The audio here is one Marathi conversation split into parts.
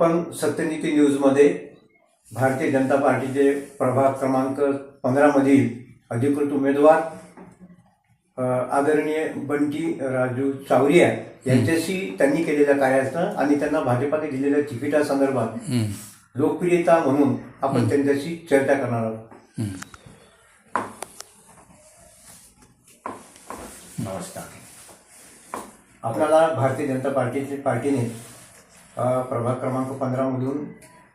आपण सत्यनीती न्यूजमध्ये भारतीय जनता पार्टीचे प्रभाग क्रमांक पंधरामधील अधिकृत उमेदवार आदरणीय बंटी राजू चावरिया यांच्याशी त्यांनी केलेल्या कार्याचं आणि त्यांना भाजपाने दिलेल्या तिकिटासंदर्भात लोकप्रियता म्हणून आपण त्यांच्याशी चर्चा करणार आहोत. नमस्कार. आपल्याला भारतीय जनता पार्टीचे पार्टीने प्रभाग क्रमांक पंधरामधून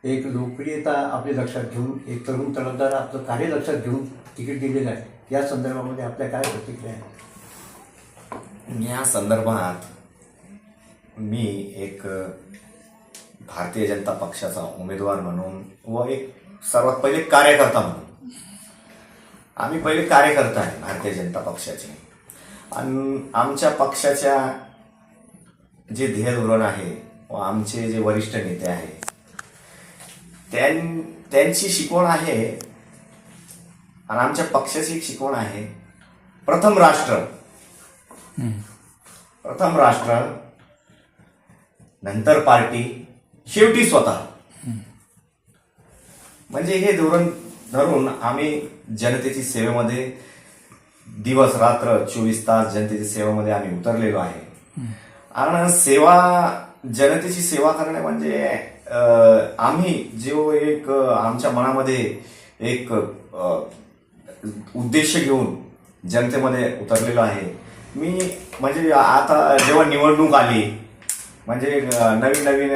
एक लोकप्रियता आपली लक्षात घेऊन एक तरुण तलबदार आपलं कार्य लक्षात घेऊन तिकीट दिलेलं आहे. या संदर्भामध्ये आपल्या काय प्रतिक्रिया आहे या संदर्भात मी एक भारतीय जनता पक्षाचा उमेदवार म्हणून व एक सर्वात पहिले कार्यकर्ता म्हणून. आम्ही पहिले कार्यकर्ता आहे भारतीय जनता पक्षाचे. आणि आमच्या पक्षाच्या जे ध्येय धोरण आहे व आमचे जे वरिष्ठ नेते आहे त्यां त्यांची शिकवण आहे आणि आमच्या पक्षाची एक शिकवण आहे. प्रथम राष्ट्र. प्रथम राष्ट्र नंतर पार्टी शेवटी स्वतः. म्हणजे हे धोरण धरून आम्ही जनतेची सेवेमध्ये दिवस रात्र चोवीस तास जनतेची सेवेमध्ये आम्ही उतरलेलो आहे. आणि सेवा जनतेची सेवा करणे म्हणजे आम्ही जो एक आमच्या मनामध्ये एक उद्देश घेऊन जनतेमध्ये उतरलेलो आहे. मी म्हणजे आता जेव्हा निवडणूक आली म्हणजे नवीन नवीन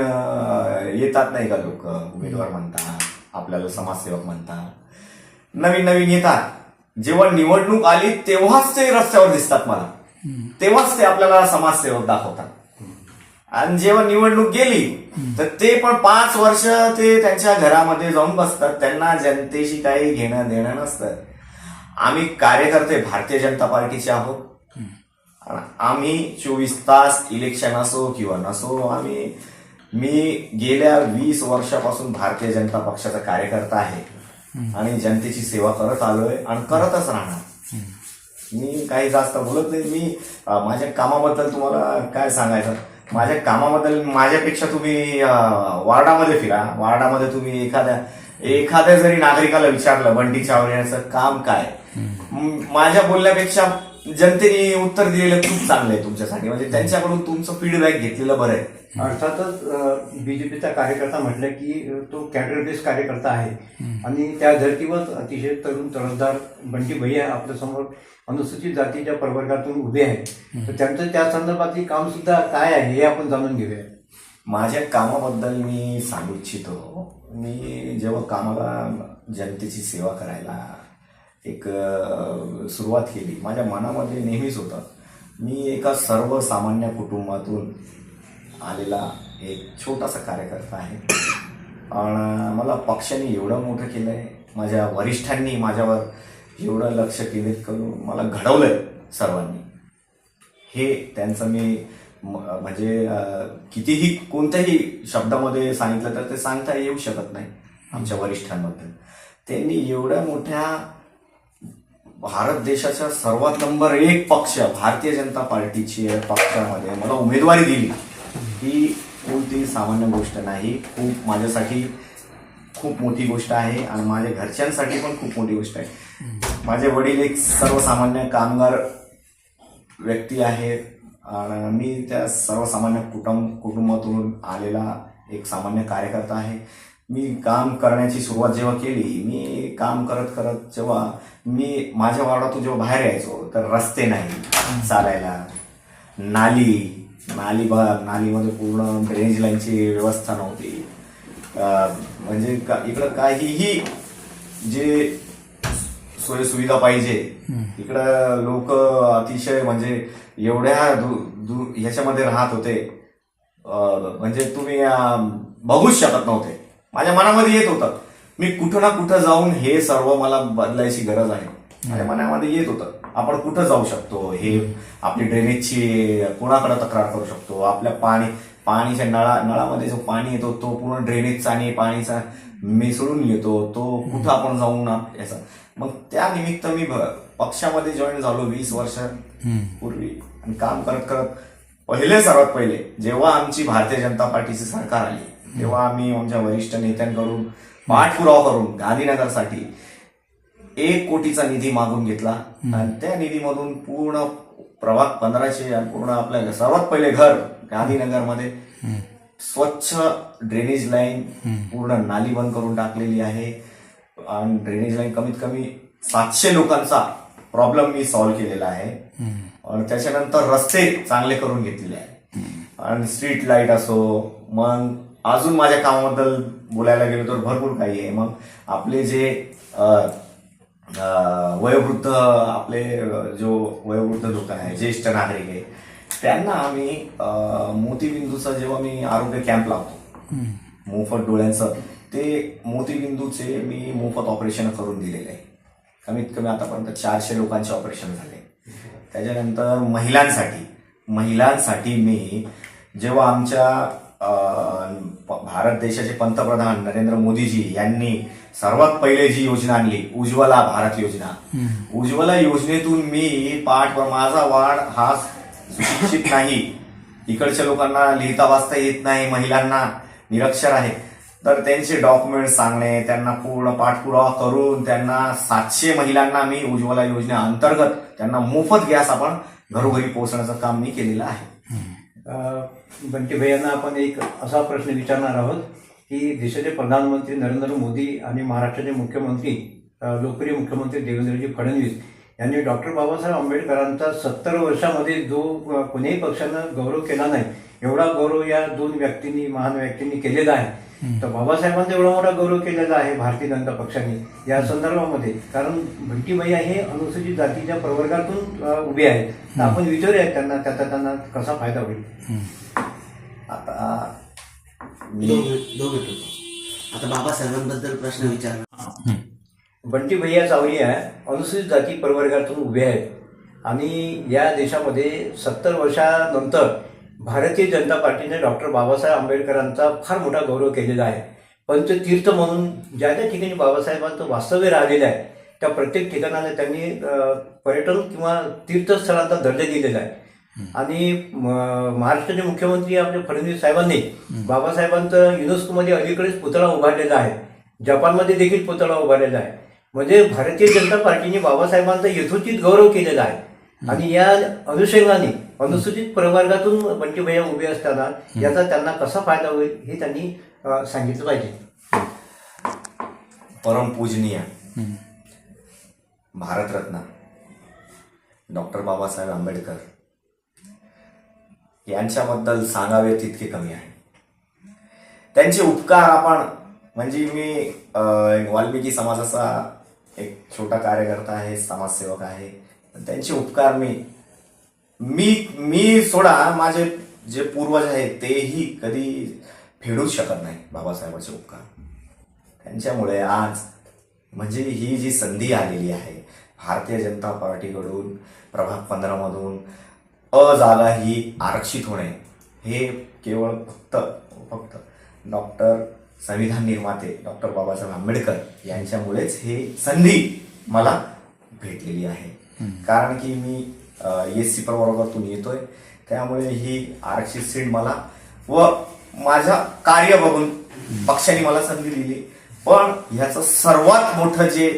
येतात नाही का लोक? उमेदवार म्हणतात आपल्याला समाजसेवक म्हणतात. नवीन नवीन येतात. जेव्हा निवडणूक आली तेव्हाच ते रस्त्यावर दिसतात मला. तेव्हाच ते आपल्याला समाजसेवक दाखवतात. आणि जेव्हा निवडणूक गेली तर ते पण पाच वर्ष ते त्यांच्या घरामध्ये जाऊन बसतात. त्यांना जनतेशी काही घेणं देणं नसतं. आम्ही कार्यकर्ते भारतीय जनता पार्टीचे आहोत. आम्ही चोवीस तास इलेक्शन असो किंवा नसो आम्ही मी गेल्या वीस वर्षापासून भारतीय जनता पक्षाचा कार्यकर्ता आहे. आणि जनतेची सेवा करत आलोय आणि करतच राहणार. मी काही जास्त बोलत नाही. मी माझ्या कामाबद्दल तुम्हाला काय सांगायचं? माझ्या कामाबद्दल माझ्यापेक्षा तुम्ही वार्डामध्ये फिरा. वार्डामध्ये तुम्ही एखाद्या एखाद्या जरी नागरिकाला विचारलं बंटी चावण्याचं काम काय? माझ्या बोलण्यापेक्षा जनतेने उत्तर दिलेलं खूप चांगलं आहे तुमच्यासाठी. म्हणजे त्यांच्याकडून तुमचं फीडबॅक घेतलेलं बरं आहे. अर्थातच बीजेपीचा कार्यकर्ता म्हटलं की तो कॅडर बेस कार्यकर्ता आहे. आणि त्या धर्तीवर अतिशय तरुण तरुणदार बंटी भैया आपल्यासमोर अनुसूचित जातीच्या प्रवर्गातून उभे आहेत. तर त्यांचं त्या संदर्भातली काम सुद्धा काय आहे हे आपण जाणून घेऊया. माझ्या कामाबद्दल मी सांगू इच्छितो. मी जेव्हा कामाला जनतेची सेवा करायला एक सुरुवात केली. माझ्या मनामध्ये नेहमीच होतं. मी एका सर्वसामान्य कुटुंबातून आलेला एक छोटासा कार्यकर्ता आहे. आणि मला पक्षाने एवढं मोठं केलं आहे माझ्या वरिष्ठांनी माझ्यावर एवढं लक्ष केंद्रित करून मला घडवलंय सर्वांनी. हे त्यांचं मी म्हणजे कितीही कोणत्याही शब्दामध्ये सांगितलं तर ते सांगता येऊ शकत नाही आमच्या वरिष्ठांबद्दल. त्यांनी एवढ्या मोठ्या भारत देशाच्या सर्वात नंबर एक पक्ष भारतीय जनता पार्टीची पक्षामध्ये मला उमेदवारी दिली. ही कोणतीही सामान्य गोष्ट नाही. खूप माझ्यासाठी खूप मोठी गोष्ट आहे आणि माझ्या घरच्यांसाठी पण खूप मोठी गोष्ट आहे. माझे वडील एक सर्वसामान्य कामगार व्यक्ती आहेत आणि मी त्या सर्वसामान्य कुटुंब कुटुंबातून आलेला एक सामान्य कार्यकर्ता आहे. मी काम करण्याची सुरुवात जेव्हा केली मी काम करत करत जेव्हा मी माझ्या वार्डातून जेव्हा बाहेर यायचो तर रस्ते नाही चालायला. नाली नाली बा नालीमध्ये पूर्ण ड्रेनेज लाईनची व्यवस्था नव्हती. म्हणजे का- इकडं काहीही जे सोयी सुविधा पाहिजे इकडं लोक अतिशय म्हणजे एवढ्या दू- दू ह्याच्यामध्ये राहत होते. म्हणजे तुम्ही बघूच शकत नव्हते. माझ्या मनामध्ये येत होतं. मी कुठं ना कुठं जाऊन हे सर्व मला बदलायची गरज आहे. माझ्या मनामध्ये येत होतं. आपण कुठं जाऊ शकतो? हे आपली ड्रेनेजची कोणाकडे तक्रार करू शकतो? आपल्या पाणी पाणीच्या नळा नळामध्ये जो पाणी येतो तो पूर्ण ड्रेनेजचा आणि पाणीचा मिसळून येतो. तो कुठं आपण जाऊन आप- याचा. मग त्या निमित्त मी पक्षामध्ये जॉईन झालो वीस वर्ष पूर्वी. आणि काम करत करत पहिले सर्वात पहिले जेव्हा आमची भारतीय जनता पार्टीची सरकार आली तेव्हा आम्ही आमच्या वरिष्ठ नेत्यांकडून पाठपुरावा करून गांधीनगरसाठी एक कोटीचा निधी मागून घेतला. आणि त्या निधीमधून पूर्ण प्रभाग पंधराशे आणि पूर्ण आपल्या सर्वात पहिले घर गांधीनगरमध्ये स्वच्छ ड्रेनेज लाईन पूर्ण नाली बंद करून टाकलेली आहे. आणि ड्रेनेज लाईन कमीत कमी सातशे लोकांचा प्रॉब्लेम मी सॉल्व्ह केलेला आहे. आणि त्याच्यानंतर रस्ते चांगले करून घेतलेले आहे आणि स्ट्रीट लाइट असो मग अजून माझ्या कामाबद्दल बोलायला गेलो तर भरपूर काही आहे. मग आपले जे वयोवृद्ध आपले जो वयोवृद्ध लोक आहे ज्येष्ठ नागरिक आहे त्यांना आम्ही मोतीबिंदूचा जेव्हा मी आरोग्य कॅम्प लावतो मोफत डोळ्यांचं ते मोतीबिंदूचे मी मोफत ऑपरेशन करून दिलेले आहे. कमीत कमी आतापर्यंत चारशे लोकांचे ऑपरेशन झाले. त्याच्यानंतर महिलांसाठी महिलांसाठी मी जेव्हा आमच्या भारत देशाचे पंतप्रधान नरेंद्र मोदीजी यांनी सर्वात पहिले जी योजना आणली उज्ज्वला भारत योजना. उज्ज्वला योजनेतून मी पाठ माझा वाढ हा सुशिक्षित नाही. इकडच्या लोकांना लिहिता वाचता येत नाही महिलांना निरक्षर आहे. तर त्यांचे डॉक्युमेंट सांगणे त्यांना पूर्ण पाठपुरावा करून त्यांना सातशे महिलांना मी उज्ज्वला योजने अंतर्गत त्यांना मोफत गॅस आपण घरोघरी पोहोचण्याचं काम मी केलेलं आहे. बंटी भैयांना आपण एक असा प्रश्न विचारणार आहोत की देशाचे प्रधानमंत्री नरेंद्र मोदी आणि महाराष्ट्राचे मुख्यमंत्री लोकप्रिय मुख्यमंत्री देवेंद्रजी फडणवीस यांनी डॉक्टर बाबासाहेब आंबेडकरांचा सत्तर वर्षामध्ये जो कोणीही पक्षानं गौरव केला नाही एवढा गौरव या दोन व्यक्तींनी महान व्यक्तींनी केलेला आहे. तर बाबासाहेबांचा एवढा मोठा गौरव केलेला आहे भारतीय जनता पक्षाने या संदर्भामध्ये. कारण बंटी भैया हे अनुसूचित जातीच्या प्रवर्गातून उभे आहेत. तर आपण विचारूया त्यांना त्याचा त्यांना कसा फायदा होईल. आता मी आता बाबासाहेबांबद्दल प्रश्न विचारला बंटी भैया चावरिया अनुसूचित जाती प्रवर्गातून उभे आहेत. आणि या देशामध्ये सत्तर वर्षानंतर भारतीय जनता पार्टीने डॉक्टर बाबासाहेब आंबेडकरांचा फार मोठा गौरव केलेला आहे. पंचतीर्थ म्हणून ज्या ज्या ठिकाणी बाबासाहेबांचं वास्तव्य राहिलेलं आहे त्या प्रत्येक ठिकाणाला त्यांनी पर्यटन किंवा तीर्थस्थळांचा दर्जा दिलेला आहे. आणि म, महाराष्ट्राचे मुख्यमंत्री आपले फडणवीस साहेबांनी बाबासाहेबांचं युनेस्कोमध्ये अलीकडेच पुतळा उभारलेला आहे. जपानमध्ये देखील पुतळा उभारलेला आहे. म्हणजे भारतीय जनता पार्टीने बाबासाहेबांचा यथोचित गौरव केलेला आहे. आणि या अनुषंगाने अनुसूचित प्रवर्गातून बंटी भैया उभे असताना याचा त्यांना कसा फायदा होईल हे त्यांनी सांगितलं पाहिजे. परमपूजनीय भारतरत्न डॉक्टर बाबासाहेब आंबेडकर यांच्याबद्दल सांगावे तितके कमी आहे. त्यांचे उपकार आपण म्हणजे मी वाल्मिकी समाजाचा एक छोटा कार्यकर्ता आहे समाजसेवक आहे. त्यांचे उपकार मी मी मी सोडा माझे जे पूर्वज आहेत तेही कधी फेडूच शकत नाही बाबासाहेबांचे उपकार. त्यांच्यामुळे आज म्हणजे ही जी संधी आलेली आहे भारतीय जनता पार्टीकडून प्रभाग पंधरामधून अ जागा ही आरक्षित होणे हे केवळ फक्त फक्त डॉक्टर संविधान निर्माते डॉक्टर बाबासाहेब आंबेडकर यांच्यामुळेच हे संधी मला भेटलेली आहे. कारण की मी एस सी प्रवर्गातून येतोय त्यामुळे ही आरक्षित सीट मला व माझ्या कार्य बघून पक्षाने मला संधी दिली. पण ह्याचं सर्वात मोठं जे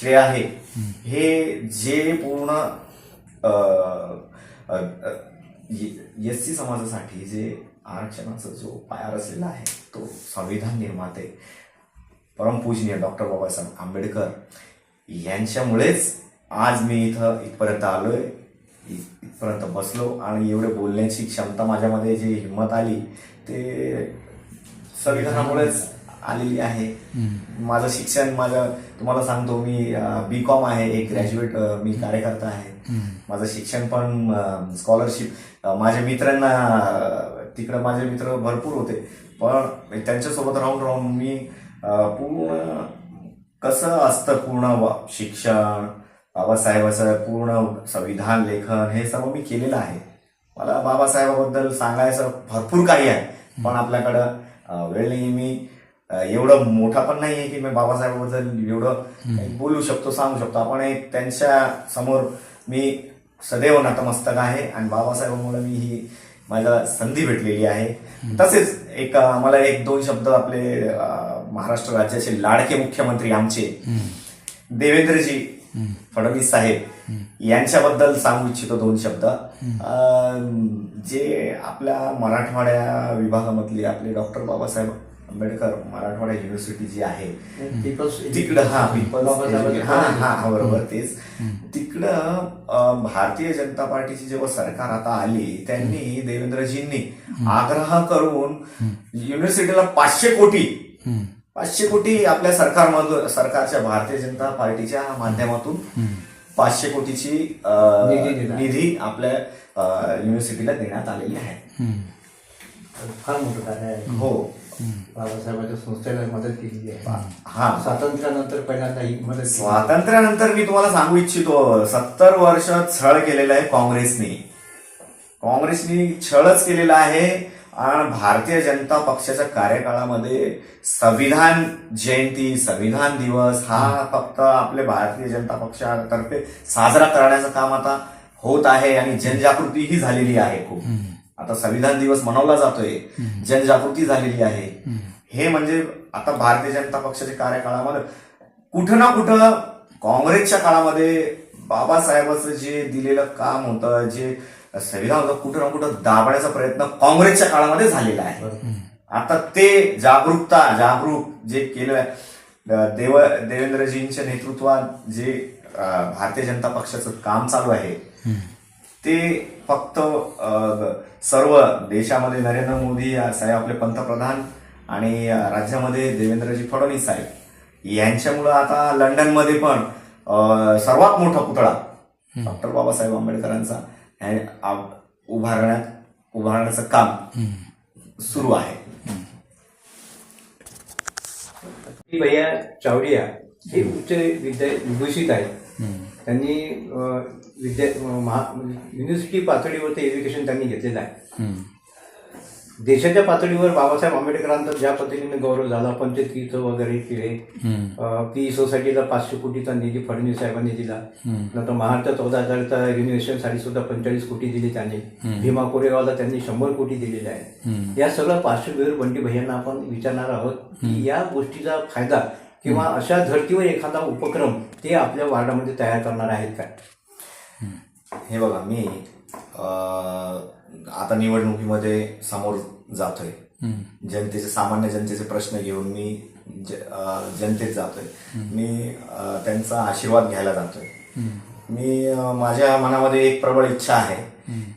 श्रेय आहे हे जे पूर्ण एस सी समाजासाठी जे आरक्षणाचा जो पाया रचलेला आहे तो संविधान निर्माते परमपूजनीय डॉक्टर बाबासाहेब आंबेडकर यांच्यामुळेच आज मी इथं इथपर्यंत आलोय. इथपर्यंत बसलो आणि एवढे बोलण्याची क्षमता माझ्यामध्ये जी हिंमत आली ते संविधानामुळेच आलेली आहे. माझं शिक्षण माझं तुम्हाला सांगतो मी बी कॉम आहे एक ग्रॅज्युएट मी कार्यकर्ता आहे. माझं शिक्षण पण स्कॉलरशिप माझ्या मित्रांना तिकडं माझे मित्र भरपूर होते. पण त्यांच्यासोबत राहून राहून मी पूर्ण कसं असतं पूर्ण शिक्षण बाबासाहेबाचं पूर्ण संविधान लेखन हे सर्व मी केलेलं आहे. मला बाबासाहेबाबद्दल सांगायचं भरपूर काही आहे पण आपल्याकडं वेळ नाही मी एवढं मोठा पण नाही आहे की मी बाबासाहेबाबद्दल एवढं बोलू शकतो सांगू शकतो. आपण एक त्यांच्यासमोर मी सदैव नतमस्तक आहे आणि बाबासाहेबांमुळे मी ही मला संधी भेटलेली आहे. तसेच एक मला एक दोन शब्द आपले महाराष्ट्र राज्याचे लाडके मुख्यमंत्री आमचे देवेंद्रजी फडणवीस साहेब यांच्याबद्दल सांगू इच्छितो दोन शब्द. जे आपल्या मराठवाड्या विभागामधले आपले डॉक्टर बाबासाहेब आंबेडकर मराठवाडा युनिव्हर्सिटी जी आहे तिकडं हा हा हा हा बरोबर तेच. तिकडं भारतीय जनता पार्टीची जेव्हा सरकार आता आली त्यांनी देवेंद्रजींनी आग्रह करून युनिव्हर्सिटीला पाचशे कोटी पाचशे कोटी आपल्या सरकारमधून सरकारच्या भारतीय जनता पार्टीच्या माध्यमातून पाचशे कोटीची निधी आपल्या युनिव्हर्सिटीला देण्यात आलेली आहे. फार मोठं कार्य आहे. हो. बाबासाहेबांच्या संस्थेला मदत केलेली आहे. हा. स्वातंत्र्यानंतर पहिल्यांदा ही मदत केली. स्वातंत्र्यानंतर मी तुम्हाला सांगू इच्छितो सत्तर वर्ष छळ केलेला आहे काँग्रेसने. काँग्रेसनी छळच केलेला आहे. भारतीय जनता पक्षाच्या कार्यकाळामध्ये संविधान जयंती संविधान दिवस हा फक्त आपले भारतीय जनता पक्षातर्फे साजरा करण्याचं काम आता होत आहे आणि जनजागृतीही झालेली आहे खूप. आता संविधान दिवस मनवला जातोय जनजागृती झालेली आहे. हे म्हणजे आता भारतीय जनता पक्षाच्या कार्यकाळामध्ये कुठं ना कुठं काँग्रेसच्या काळामध्ये बाबासाहेबाचं जे दिलेलं काम होतं जे संविधान होतं कुठं ना कुठं दाबण्याचा प्रयत्न काँग्रेसच्या काळामध्ये झालेला आहे. आता ते जागरूकता जागरूक जे केलं देव देवेंद्रजींच्या नेतृत्वात जे भारतीय जनता पक्षाचं काम चालू आहे ते फक्त सर्व देशामध्ये नरेंद्र मोदी या साहेब आपले पंतप्रधान आणि राज्यामध्ये देवेंद्रजी फडणवीस साहेब यांच्यामुळं आता लंडनमध्ये पण सर्वात मोठा पुतळा डॉक्टर बाबासाहेब आंबेडकरांचा उभारण्यात उभारण्याचं काम सुरू आहे. भैया चावडिया हे उच्च विद्या विभूषित आहेत. त्यांनी विद्या युनिव्हर्सिटी पातळीवरती एज्युकेशन त्यांनी घेतलेलं आहे. देशाच्या पातळीवर बाबासाहेब आंबेडकरांचा ज्या पद्धतीने गौरव झाला पंचतीर्थ वगैरे केले पी सोसायटीला पाचशे कोटीचा निधी फडणवीस साहेबांनी दिला. नंतर महाराष्ट्र चौदा हजारचा युनिव्हर्सिटीसाठी सुद्धा पंचेचाळीस कोटी दिली त्यांनी. भीमा कोरेगावला त्यांनी शंभर कोटी दिलेले आहे या सगळ्या पार्श्वभूमीवर बंटी भैयांना आपण विचारणार आहोत की या गोष्टीचा फायदा किंवा अशा धर्तीवर एखादा उपक्रम ते आपल्या वार्डामध्ये तयार करणार आहेत काय हे बघा मी अं, आता निवडणुकीमध्ये समोर जातोय. जनतेचे सामान्य जनतेचे प्रश्न घेऊन मी जनतेत जातोय. मी त्यांचा आशीर्वाद घ्यायला जातोय. मी माझ्या मनामध्ये एक प्रबळ इच्छा आहे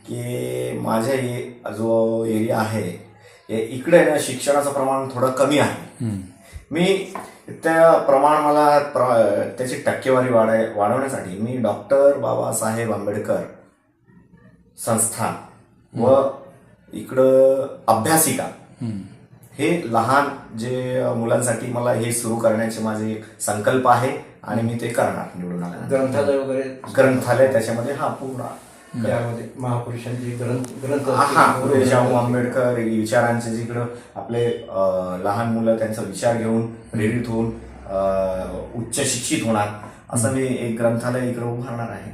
की माझ्या जो एरिया आहे इकडे ना शिक्षणाचं प्रमाण थोडं कमी आहे. मी त्या प्रमाण मला त्याची टक्केवारी वाढाय वाढवण्यासाठी मी डॉक्टर बाबासाहेब आंबेडकर संस्थान व इकडं अभ्यासिका. हे लहान जे मुलांसाठी मला हे सुरू करण्याचे माझे एक संकल्प आहे आणि मी ते करणार निवडून आल्यानंतर. ग्रंथालय वगैरे? ग्रंथालय त्याच्यामध्ये हा पूर्ण. त्यामध्ये महापुरुषांचे ग्रंथ ग्रंथ हा शाहू आंबेडकर विचारांचे जिकडं आपले लहान मुलं त्यांचा विचार घेऊन प्रेरित होऊन उच्च शिक्षित होणार असं मी एक ग्रंथालय इकडे उभारणार आहे.